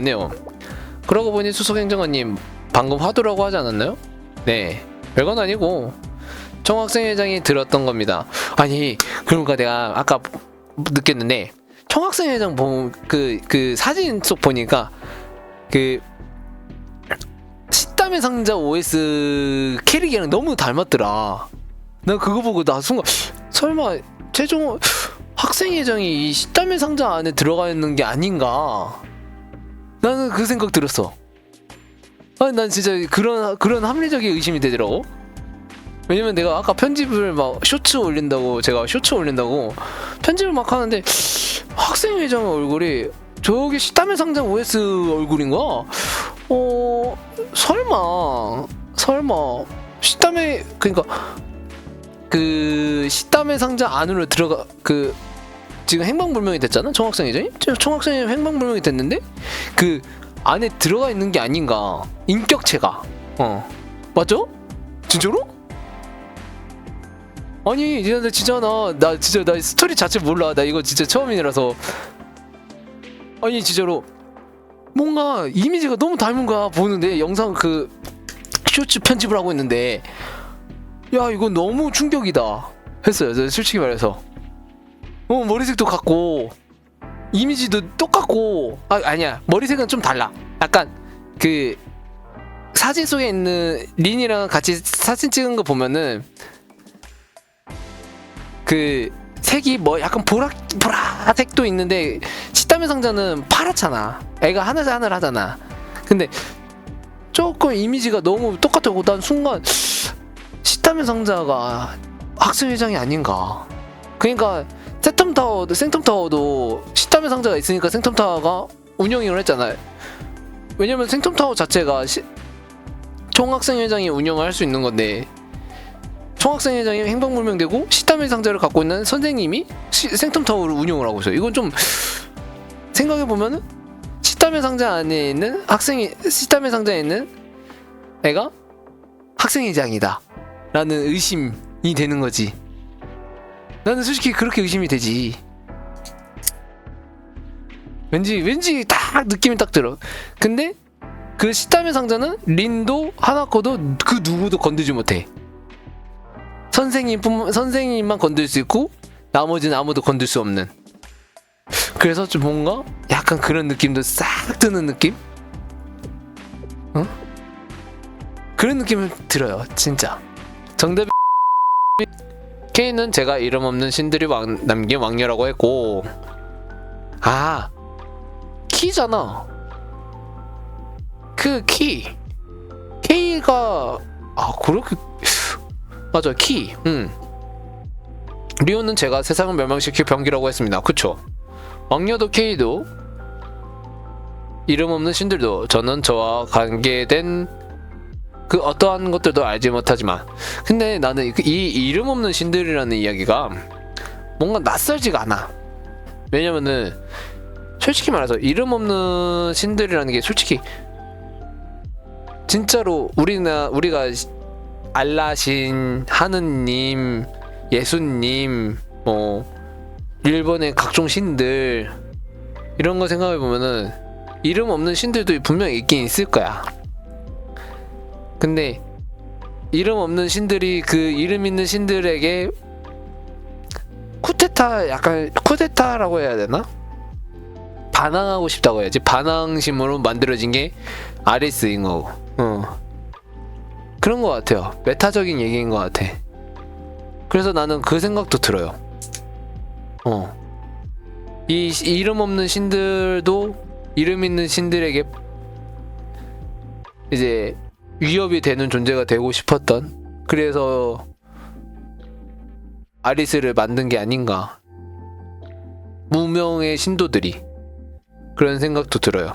네요. 그러고 보니 수석행정관님 방금 화두라고 하지 않았나요? 네, 별건 아니고 총학생회장이 들었던 겁니다. 아니 그러니까 내가 아까 느꼈는데 총학생회장 보그그 그 사진 속 보니까 그 식담의 상자 OS 캐릭이랑 너무 닮았더라. 나 그거 보고 나 순간 설마 최종 학생회장이 이 식담의 상자 안에 들어가 있는 게 아닌가? 나는 그 생각 들었어. 아니 난 진짜 그런 그런 합리적인 의심이 되더라고. 왜냐면 내가 아까 편집을 막 쇼츠 올린다고 제가 쇼츠 올린다고 편집을 막 하는데 학생 회장 얼굴이 저기 식담의 상자 OS 얼굴인가? 어 설마 설마 식담의 그러니까 그 식담의 상자 안으로 들어가 그 지금 행방불명이 됐잖아 총학생회장이? 저 총학생회장 행방불명이 됐는데 그 안에 들어가 있는 게 아닌가 인격체가. 어. 맞죠? 진짜로? 아니 진짜 진짜 나 나 진짜 나 스토리 자체 몰라. 나 이거 진짜 처음이라서. 아니 진짜로. 뭔가 이미지가 너무 닮은 거야 보는데. 영상 그 쇼츠 편집을 하고 있는데. 야 이거 너무 충격이다. 했어요. 저 솔직히 말해서 어 머리색도 같고 이미지도 똑같고 아 아니야. 머리색은 좀 달라. 약간 그 사진 속에 있는 린이랑 같이 사진 찍은 거 보면은 그 색이 뭐 약간 보라 보라색도 있는데 식담의 상자는 파랗잖아. 애가 하늘 하늘 하잖아. 근데 조금 이미지가 너무 똑같고 난 순간 식담의 상자가 학생회장이 아닌가. 그러니까 세텀 타워도 생텀 타워도 식담의 상자가 있으니까 생텀 타워가 운영을 했잖아요. 왜냐면 생텀 타워 자체가 시, 총학생회장이 운영을 할 수 있는 건데 총학생회장이 행방불명되고 식담의 상자를 갖고 있는 선생님이 시, 생텀 타워를 운영을 하고 있어요. 이건 좀 생각해 보면은 식담의 상자 안에 있는 학생이 식담의 상자에 있는 애가 학생회장이다라는 의심이 되는 거지. 나는 솔직히 그렇게 의심이 되지. 왠지 왠지 딱 느낌이 딱 들어. 근데 그 시타의 상자는 린도 하나코도 그 누구도 건들지 못해. 선생님 뿐 선생님만 건들 수 있고 나머지는 아무도 건들 수 없는. 그래서 좀 뭔가 약간 그런 느낌도 싹 드는 느낌? 어? 그런 느낌을 들어요, 진짜. 정답이 K는 제가 이름 없는 신들이 왕, 남긴 왕녀라고 했고 아 키잖아. 그 키 K가 아 그렇게 맞아 키응. 리오는 제가 세상을 멸망시킬 병기라고 했습니다. 그쵸? 왕녀도 K도 이름 없는 신들도 저는 저와 관계된 그 어떠한 것들도 알지 못하지만. 근데 나는 그이 이름 없는 신들이라는 이야기가 뭔가 낯설지가 않아. 왜냐면은 솔직히 말해서 이름 없는 신들이라는 게 솔직히 진짜로 우리나 우리가 알라신 하느님 예수님 뭐 일본의 각종 신들 이런 거 생각해 보면은 이름 없는 신들도 분명히 있긴 있을 거야 근데 이름 없는 신들이 그 이름 있는 신들에게 쿠데타 약간 쿠데타라고 해야 되나? 반항하고 싶다고 해야지 반항심으로 만들어진 게 아리스인 거고 어. 그런 것 같아요 메타적인 얘기인 것 같아 그래서 나는 그 생각도 들어요 어. 이 시- 이름 없는 신들도 이름 있는 신들에게 이제 위협이 되는 존재가 되고 싶었던 그래서 아리스를 만든 게 아닌가. 무명의 신도들이 그런 생각도 들어요